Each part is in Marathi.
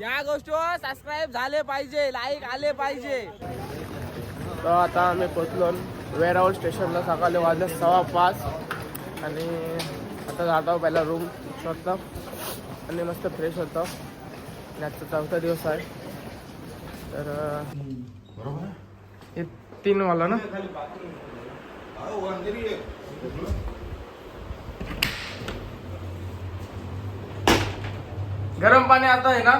या गोष्टीवर सबस्क्राईब झाले पाहिजे लाईक आले पाहिजे. तर आता आम्ही पोचलो वेरावळ स्टेशनला सकाळी वाजले सव्वा पाच. आणि आता जातो पहिला रूम शोधतो. आणि मस्त फ्रेश होतो. आणि आजचा चौथा दिवस आहे. तर हे तीन वाला ना? गरम पाणी आता आहे ना?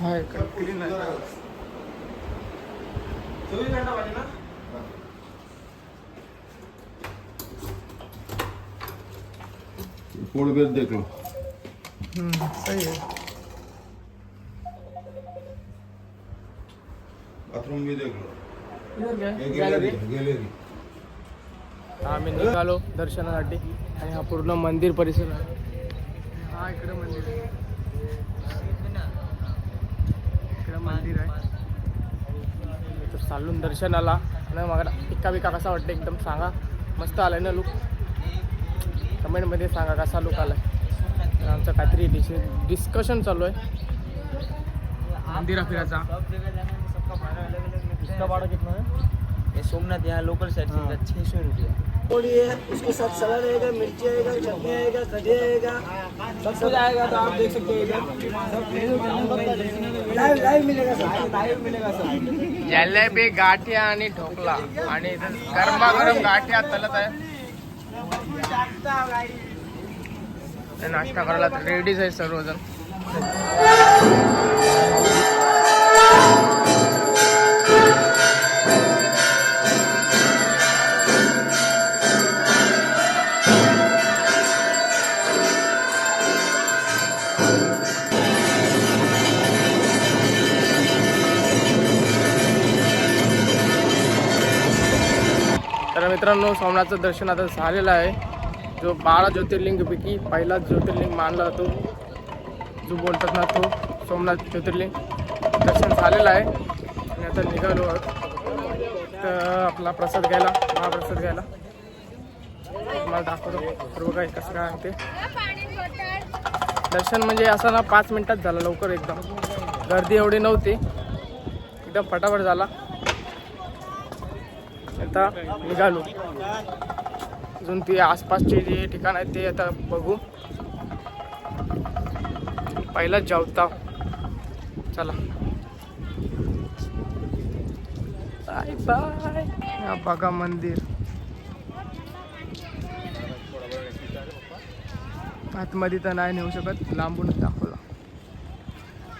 हाय. क्लीन आहे चोवीस घंटा पाणी ना फोड़ बेच देख लो हम्म, सही है बाथरूम भी देख लो गॅलरी गॅलरी. आम्ही निघालो दर्शनासाठी आणि हा पूर्ण मंदिर परिसर आहे. हा इकडे मंदिर आहे इकडे मंदिर आहे चालून दर्शनाला. आणि मला इक्का बिका कसा वाटतं एकदम सांगा. मस्त आलाय ना लुक कमेंटमध्ये सांगा कसा लुक आलाय. तर आमचं काहीतरी डिस डिस्कशन चालू आहे. मंदिरा फिरायचा इसका भाड़ा कितना है? ये सोमनाथ यहाँ लोकल साइड से छः सौ रुपया। थोड़ी है उसके साथ सलाद आएगा मिर्ची आएगा चटनी आएगा कढ़ी आएगा। सब कुछ आएगा तो आप देख सकते हो लाइव लाइव मिलेगा सब लाइव मिलेगा सब जलेबी गाठिया आणि ढोकला. आणि गरमागरम गाठिया तलत आहे. नाश्ता करायला रेडीच आहे सर्वजण. मित्रांनो सोमनाथचं दर्शन आता झालेलं आहे. जो बारा ज्योतिर्लिंगपैकी पहिला ज्योतिर्लिंग मानला जातो जो बोलतात ना तो सोमनाथ ज्योतिर्लिंग. दर्शन झालेलं आहे. आणि आता निघालो तर आपला प्रसाद घ्यायला महाप्रसाद घ्यायला. तुम्हाला दाखवतो सर्व काही कसं काय ते. दर्शन म्हणजे असं ना पाच मिनटात झालं लवकर एकदम. गर्दी एवढी नव्हती. एकदम फटाफट झाला. आता निघालो. अजून ते आसपासचे जे ठिकाण आहेत ते आता बघू. पहिला जावता. चला. Bye bye. बघा मंदिर. आतमध्ये तर नाही नेऊ शकत. लांबूनच दाखवला.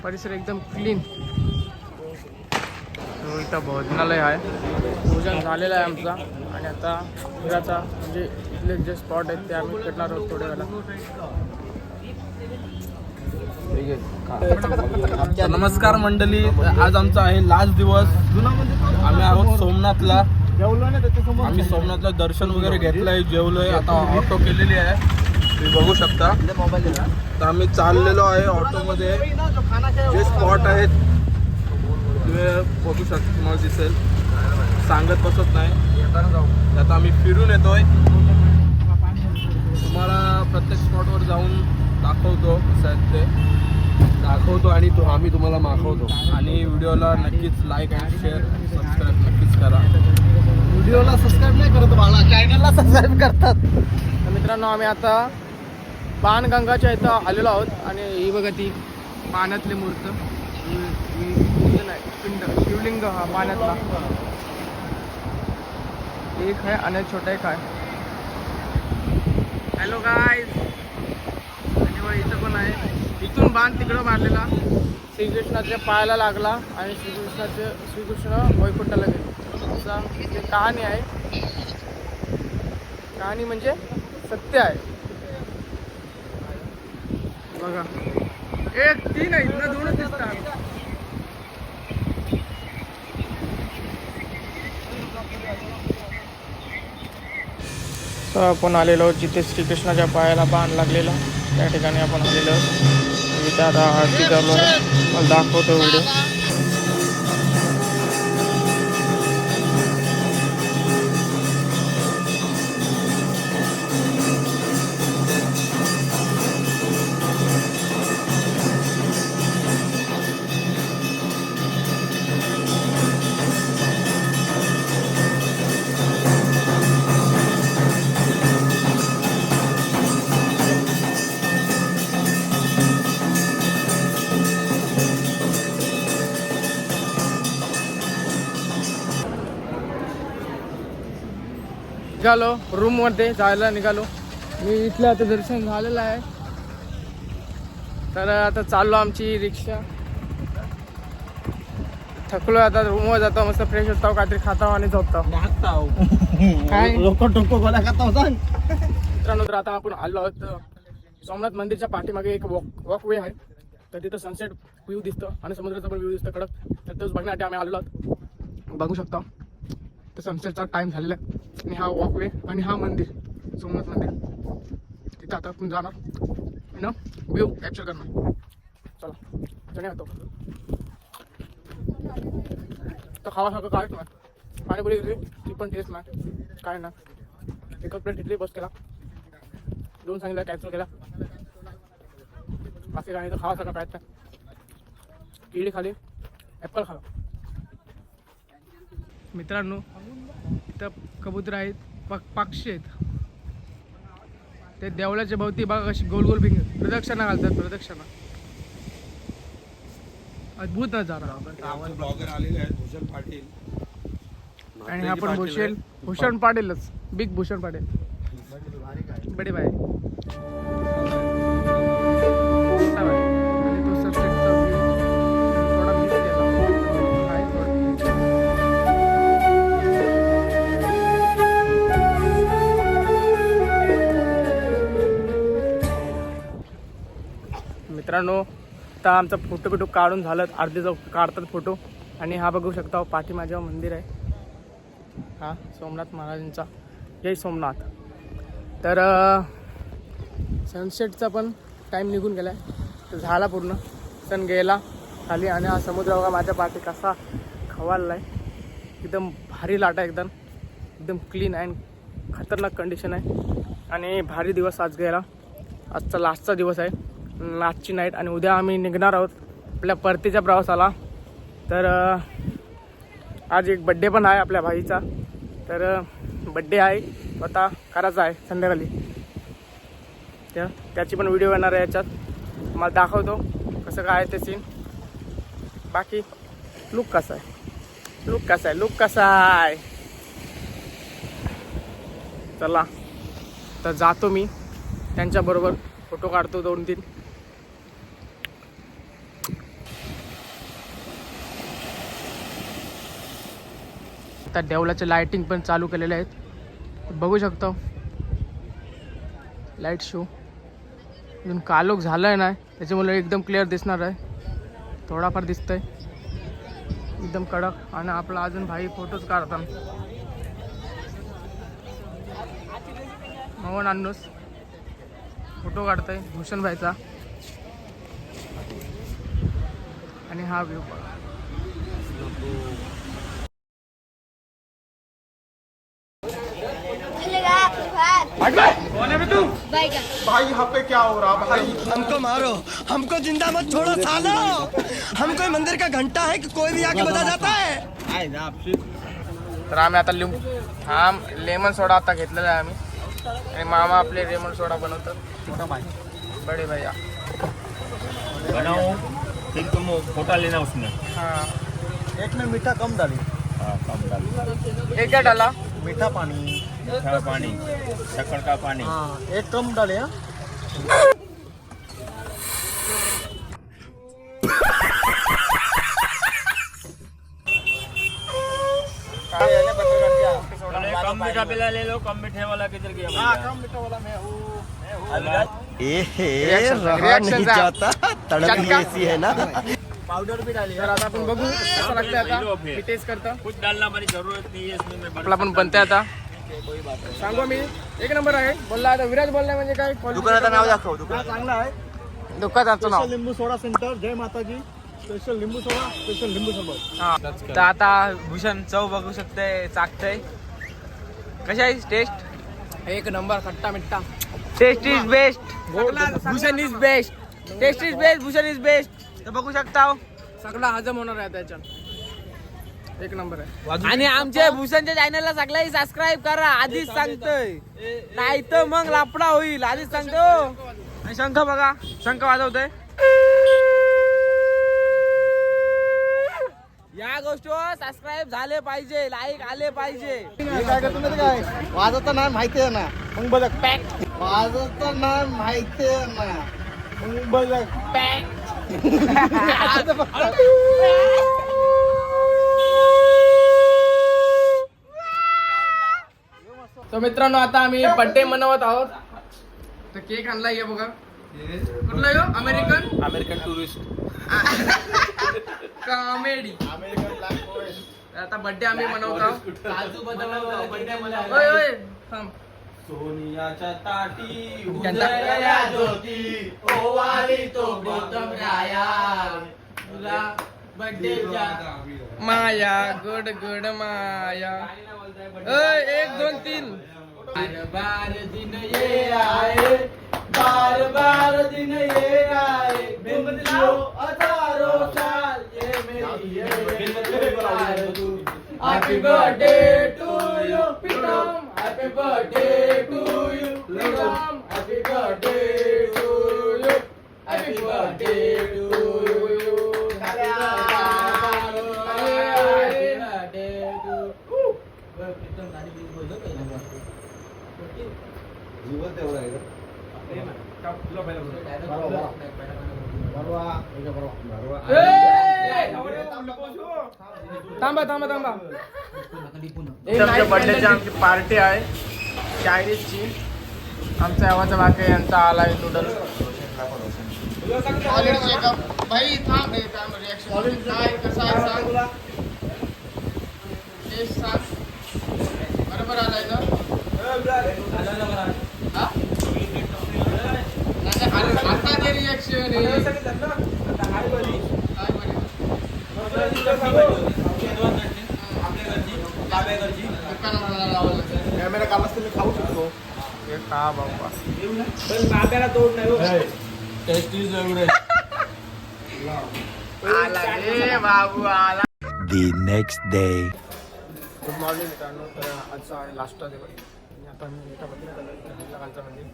परिसर एकदम क्लीन इथं भोजनालय आहे. भोजन झालेलं आहे आमचा. आणि आता फिराचा म्हणजे इथले जे स्पॉट आहेत ते आम्ही फिरणार आहोत थोड्या वेळा नमस्कार मंडळी. आज आमचा आहे लास्ट दिवस. आम्ही आहोत सोमनाथला. आम्ही सोमनाथला दर्शन वगैरे घेतलंय जेवलोय. आता ऑटो केलेली आहे. तुम्ही बघू शकता. तर आम्ही चाललेलो आहे ऑटोमध्ये जे स्पॉट आहेत तुम्ही बघू शकता तुम्हाला दिसेल. सांगत बसत नाही. आता आम्ही फिरून येतोय. तुम्हाला प्रत्येक स्पॉटवर जाऊन दाखवतो कसं आहेत ते दाखवतो आणि तो आम्ही तुम्हाला मागवतो. आणि व्हिडिओला नक्कीच लाईक आणि शेअर सबस्क्राईब नक्कीच करा. व्हिडिओला सबस्क्राईब नाही करत मला चॅनलला सबस्क्राईब करतात. तर मित्रांनो आम्ही आता बाणगंगाच्या इथं आलेलो आहोत. आणि ही बघा ती पाण्यातली मूर्त. पिंड शिवलिंग हा पाण्यातला. एक आहे आणि छोटा एक आहे. हॅलो गाय आणि बघा इथं पण आहे. इथून बाण तिकडं मारलेला. श्रीकृष्णाच्या पायाला लागला आणि श्रीकृष्णाचे श्रीकृष्ण वैकुंठाला गेले. असा इथे कहाणी आहे. कहाणी म्हणजे सत्य आहे. बघा. एक तीन आहेत ना दोनच दिसतात. तर आपण आलेलो जिथे श्रीकृष्णाच्या पायाला बाण लागलेला. त्या ठिकाणी आपण आलेलो इथे आता आरती चालू आहे. मला दाखवतो व्हिडिओ. निघालो. रूममध्ये जायला निघालो. मी इथलं आता दर्शन झालेलं आहे. तर आता चाललो आमची रिक्षा. थकलो आता रूमवर जातो मस्त फ्रेश होतो काहीतरी खातो आणि झोपतो. काय? लोक टोको गोला खाता मित्रांनो तर आता आपण आलो आहोत सोमनाथ मंदिरच्या पाठीमागे एक वॉक वॉकवे आहे. तर तिथं सनसेट व्ह्यू दिसतं आणि समुद्राचा पण व्ह्यू दिसतं कडक. तर तोच बघण्यासाठी आम्ही आलेलो आहोत. बघू शकता. तर सनसेटचा टाइम झालेला आहे. आणि हा वॉकवे आणि हा मंदिर सोमनाथ मंदिर. तिथं आता आपण जाणार. ना व्ह्यू कॅप्चर करणार. चला जणे होतो तर खावासारखं काहीच नाही. पाणीपुरी घेतली ती पण टेस्ट नाही. काय ना एक प्लेट घेतली बस केला. दोन सांगितलं कॅन्सल केला. बाकी काय तर खावा सगळं काय केळी खाली ॲपल खाला मित्रांनो इथं कबूतर आहेत पक पक्षी आहेत. ते देवळाच्या भोवती बघा कशी गोल गोल भिंग प्रदक्षिणा घालतात प्रदक्षिणा. अद्भुत नजारा. ब्लॉगर आलेले आहेत भूषण पाटील. आणि हा पण भूषण भूषण पाटीलच. बिग भूषण पाटील. बडे बाय मित्रांनो आता आमचा फोटो बिटो काढून झालं अर्धे जाऊ काढतात फोटो. आणि हा बघू शकता पाठी माझ्या मंदिर आहे हा सोमनाथ महाराजांचा. जय सोमनाथ. तर सनसेटचा पण टाईम निघून गेला आहे तर झाला पूर्ण. सन गेला खाली आणि हा समुद्र बघा माझ्या पाठी कसा खवालला आहे एकदम भारी लाटा एकदम. एकदम क्लीन अँड खतरनाक कंडिशन आहे. आणि भारी दिवस आज गेला. आजचा लास्टचा दिवस आहे. आजची नाईट आणि उद्या आम्ही निघणार आहोत आपल्या परतीच्या प्रवासाला. तर आज एक बड्डे पण आहे आपल्या भाईचा. तर बड्डे आहे. स्वतः आता करायचा आहे संध्याकाळी. त्या त्याची पण व्हिडिओ येणार आहे याच्यात. मला दाखवतो कसं काय आहे ते सीन बाकी लुक कसा आहे? लुक कसा आहे? लुक कसा आहे? चला. तर जातो मी. त्यांच्याबरोबर फोटो काढतो दोन तीन आता देवलाचे लायटिंग पण चालू केलेले आहेत. बघू शकतो. लाइट शो अजून कालोख झालं आहे ना त्याच्यामुळे एकदम क्लिअर दिसणार आहे. थोडाफार दिसतंय. एकदम कडक. आणि आपला अजून भाई फोटोज काढतात मोहन अन्नूस फोटो काढतोय भूषण भाईचा. आणि हा व्ह्यू भाई यहाँ पे क्या हो रहा भाई? हमको मारो। हमको ज़िंदा मत छोड़ो सालो। हम कोई मंदिर का घंटा है कि कोई भी आके बजा जाता है। तर आम्ही आता लिंबू हा लेमन सोडा आता घेतलेला आहे आम्ही. आणि मामा आपले लेमन सोडा बनवतात. बडे भैया. बनाओ फिर तुम फोटा लेना उसमें। हा. एक में मीठा कम डाली हाँ कम डाल एक क्या डाला? मीठा पानी। मीठा पानी शक्कर का पानी। हाँ एक कम डाले हाँ। कम मीठा पिला ले लो कम मीठे वाला किधर गया? Reaction- रहा reaction नहीं जाता तड़प ही ऐसी है ना। पावडर भी डाली तर आता आपण बघू कसं लागतं आता। टेस्ट करतो। कुछ डालना ज़रूरत नहीं है इसमें मैं आपला पण बनते आता। सांगू मी? एक नंबर आहे. बोलला आता विराज बोलला म्हणजे काय? दुकानाचं नाव दाखव दुकान. चांगला आहे. दुकानाचं नाव. स्पेशल लिंबू सोडा सेंटर. जय माता जी स्पेशल लिंबू सोडा स्पेशल लिंबू हा. तर आता भूषण चव बघू शकते चाकतंय कशी आहे टेस्ट एक नंबर खट्टा मिट्टा taste is best Bhushan is best taste is best Bhushan is best तर बघू शकता हो. सगळा हजम होणार आहे त्याच्यात. एक नंबर आहे. आणि आमच्या भूषणच्या चॅनलला सगळ्यांनी सबस्क्राईब करा. आधीच सांगतोय. नाही तर मग लापडा होईल. आधीच सांगतो. आणि शंख बघा. शंख वाजवतोय. या गोष्टीवर सबस्क्राईब झाले पाहिजे. लाईक आले पाहिजे. हे काय करतो माहिती काय? माझं नाही माहिती आहे ना. मग बघ पॅक. तर नाही माहिती आहे ना. मग बघ तर मित्रांनो आता आम्ही बर्थडे मनवत आहोत. तर केक आणलाय हे बघा. कुठला यो अमेरिकन? American tourist. कॉमेडी? आता बर्थडे आम्ही मनवत आहोत. होय, होय. थांब. सोनियाच्या ताटी त्यांचा- उजळल्या ज्योती. ओवाळी तो गौतम राया. तुला बर्थडेच्या माया गुड गुड माया. ओय, एक दोन तीन. बार बार दिन ये आए बार बार दिन ये आए बिंदियो हजारों साल ये मेरी happy birthday to you Pritam happy birthday to you Pritam happy birthday to you happy birthday to थांबा थांबा थांबा आमच्या बर्थडेची आमची पार्टी आहे. चायनीजची आमच्या आवाजा बाकी यांचा आलाय नूडल भाई थांब. हे थांब. रिॲक्शन काय कसं आहे सांग? सांग. बरोबर आलाय हा? नाही, नाही, आता ते रिॲक्शन काय बरी दुकानामध्ये लावावं लागेल. कॅमेरा काल असते मी खाऊ शकतो. हे बाबा? टेस्टी जरूर आला रे बाबू आला. The next day. Good morning मित्रांनो. तर आजचा आणि लास्टचा दिवस. आणि आता मी एका मंदिरात आलो इथे हल्लाखालचं मंदिर.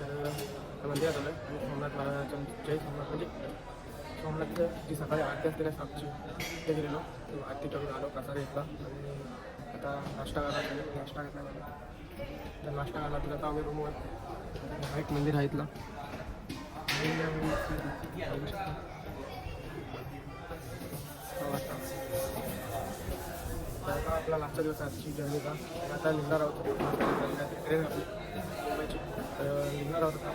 तर मंदिरात आलो आणि सोमनाथ महाराजांचं जय सोमनाथ. म्हणजे सोमनाथचं जी सकाळी आरती असते ना सातची ते गेलेलो. आरती करून आलो प्रसाद घेतला. आणि आता नाश्ता करायला गेलो. नाश्ता घेतला मला तर नाश्ता करायला तुला आता आम्ही रूमवर हा एक मंदिर आहे इथला. तर आपला लास्टचा दिवस आजची जर्नीचा आता निघणार आहोत. ट्रेन आपली मुंबईची तर निघणार आहोत आता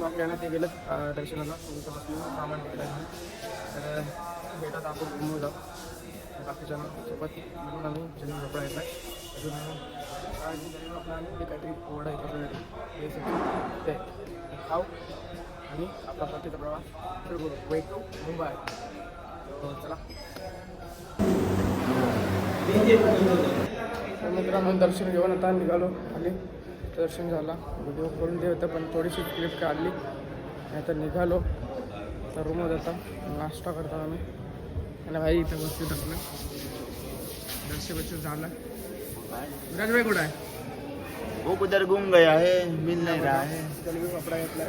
बाकी ते गेलं दर्शनाला. तिथं बसलो सामान वगैरे तर भेटत आपण घुमू जाऊ. बाकीच्या सोबत म्हणून आम्ही जन्म झोपडा येत आहे अजून काळजी काहीतरी ओढा येतो ते खाऊ आणि आपला परतीचा प्रवास सुरू करू. वेट टू मुंबई चला. मित्रांनो दर्शन घेऊन आता निघालो खाली. दर्शन झाला. व्हिडिओ करून दे होतं पण थोडीशी क्लिप काढली. नाही तर निघालो. तर रूममध्ये आता नाश्ता करता आम्ही आणि भाई इथं बसली टाकलं दर्शन बच्चन झालं. विराजभाई कुठं आहे? वो उधर घूम गया है मिल नहीं रहा है. कपडा घेतला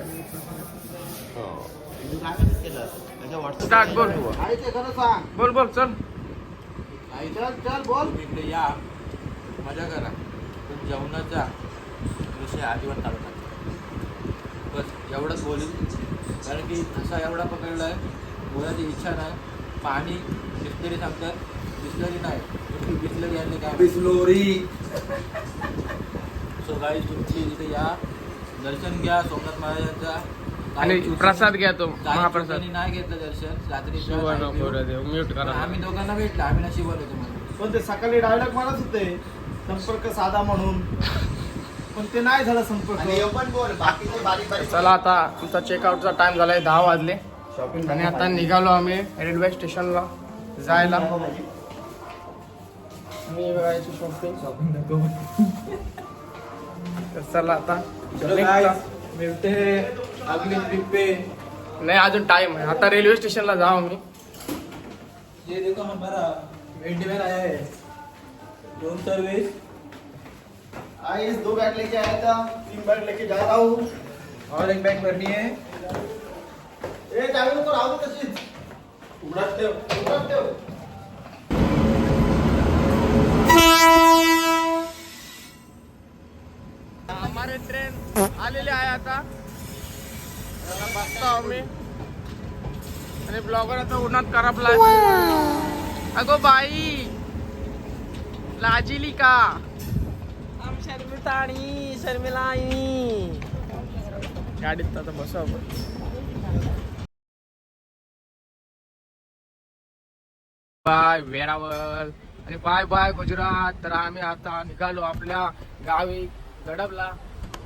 सांग. बोल बोल चल. चल चल बोल. इकडे या. मजा करा. पण जेवणाचा विषय काढू नका. बस एवढंच बोलू. कारण की ठसा एवढा पकडला आहे बोलायची इच्छा नाही. पाणी बिस्लरी सांगतात. बिस्लरी नाही. बिस्लरी आणले काय बिस्लोरी. सो गाई तुमची इथे या. दर्शन घ्या सोमनाथ महाराजांचा. आणि प्रसाद घ्या तो महाप्रसाद. नाही घेतलं दर्शन रात्री शिवा नको रे देव म्यूट करा. आम्ही दोघांना भेटला आम्ही ना शिवलो तुम्हाला. पण ते सकाळी डायलॉग म्हणत होते संपर्क साधा म्हणून. पण ते नाही झाला संपर्क. पण बोल बाकीचे बारीक बारीक चला आता आमचा चेकआउटचा टाइम झालाय दहा वाजले. आणि आता निघालो आम्ही रेल्वे स्टेशनला जायला. मी बघायची शॉपिंग तर चला आता. मिळते. अगली ट्रिप पे. नाही अजून टाइम आहे. आता रेल्वे स्टेशनला जाऊ आम्ही ये देखो हमारा इंडियन आया है. रोम सर्विस आइस दो बैग लेके आया था. तीन बैग लेके जा रहा हूँ. और एक बैग भरनी है. ए चावी नको राहू तशीच हमारे ट्रेन आलेले आहे आता. बसतो आम्ही आणि ब्लॉगर आता उन्हात करपलाय अगो बाई. लाजिली का आम शर्मिताणी शर्मिलाईनी गाडीत आता बसू बाय वेरावल आणि बाय बाय गुजरात. तर आम्ही आता निघालो आपल्या गावी गडबला.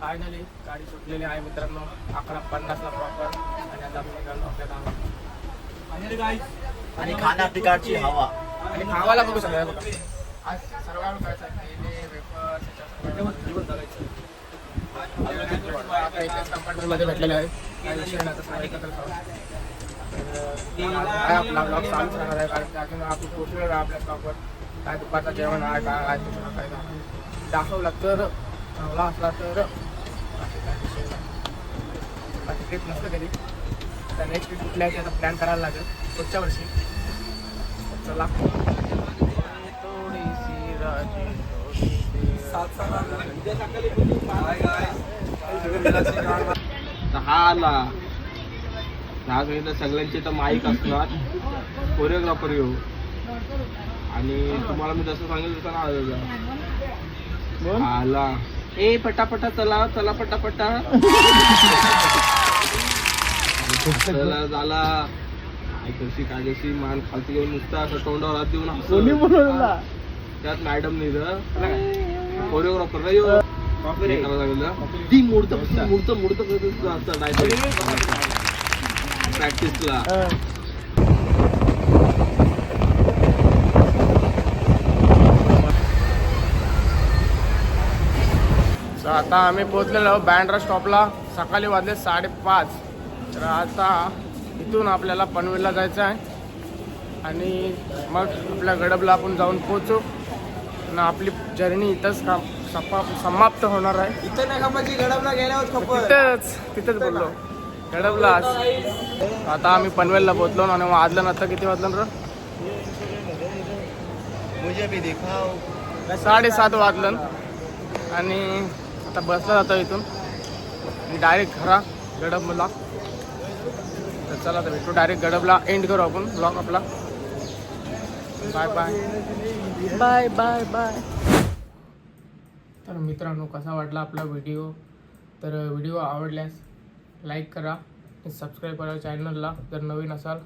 फायनली गाडी सुटलेली आहे मित्रांनो. अकरा पन्नासला प्रॉपर आणि आता आम्ही निघालो आपल्या गावात आणि खाना तिकडची हवा. आणि खावाला बघू सगळ्या बघा. आज सर्वांना करायचं वेफर्स. आता एकाच मध्ये भेटलेले आहे. काही विषय नाही, आता सगळे एकत्र खाऊ. तर, काय आपला ब्लॉग चालूच राहणार आहे. कारण आपण पोचलेलो आपल्या स्टॉपवर काय दुपारचं जेवण आहे काय काय. दाखवला तर चांगला असला तर बाकी काय विषय नाही. बाकी ट्रिप नसतं कधी तर नेक्स्ट ट्रिप कुठल्या त्याचा प्लॅन करायला लागेल. पुढच्या वर्षी. चला. हा आला. ह्या सांगितलं सगळ्यांचे तर माईक असणार. कोरिओग्राफर येऊ. आणि तुम्हाला मी जसं सांगितलं तसं आला. ए पटापटा चला. चला पटापटा. झाला कशी काय कशी मान खालती घेऊन नुसता असं तोंडावर हात देऊन हसत. त्यात मॅडम नाही कोरिओग्राफर नाही हो. हे करायला लागलं ती मोडतं मोडतं मोडतं करत असतं डायरेक्ट प्रॅक्टिसला आता आम्ही पोहोचलेलो बँड्रा स्टॉपला. सकाळी वाजले साडेपाच. तर आता इथून आपल्याला पनवेलला जायचं आहे. आणि मग आपल्या गडबला आपण जाऊन पोहोचू. आणि आपली जर्नी इथंच का सपा समाप्त होणार आहे. इथं नाही खपाची गडबला गेल्यावर खप तिथंच तिथंच बोललो. गडबला आता आम्ही पनवेलला पोहोचलो आणि वाजलं आता किती वाजलं र? मुझे भी दिखाओ. साडेसात वाजलं. आणि आता बसला जातो इथून. डायरेक्ट घरा गडबला. तर चला तर भेटू. डायरेक्ट गडबला एंड करू आपण. ब्लॉग आपला. Bye bye bye bye bye तर मित्रांनो कसा वाटला आपला व्हिडिओ तर व्हिडिओ आवडल्यास लाईक करा सबस्क्राईब करा चॅनलला जर नवीन असाल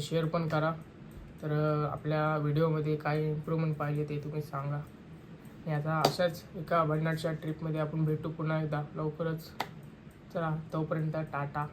शेअर पण करा. तर आपल्या व्हिडिओमध्ये काय इम्प्रूव्हमेंट पाहिजे ते तुम्ही सांगा. आणि आता अशाच एका भन्नाटच्या ट्रिपमध्ये आपण भेटू पुन्हा एकदा. लवकरच. चला तोपर्यंत टाटा.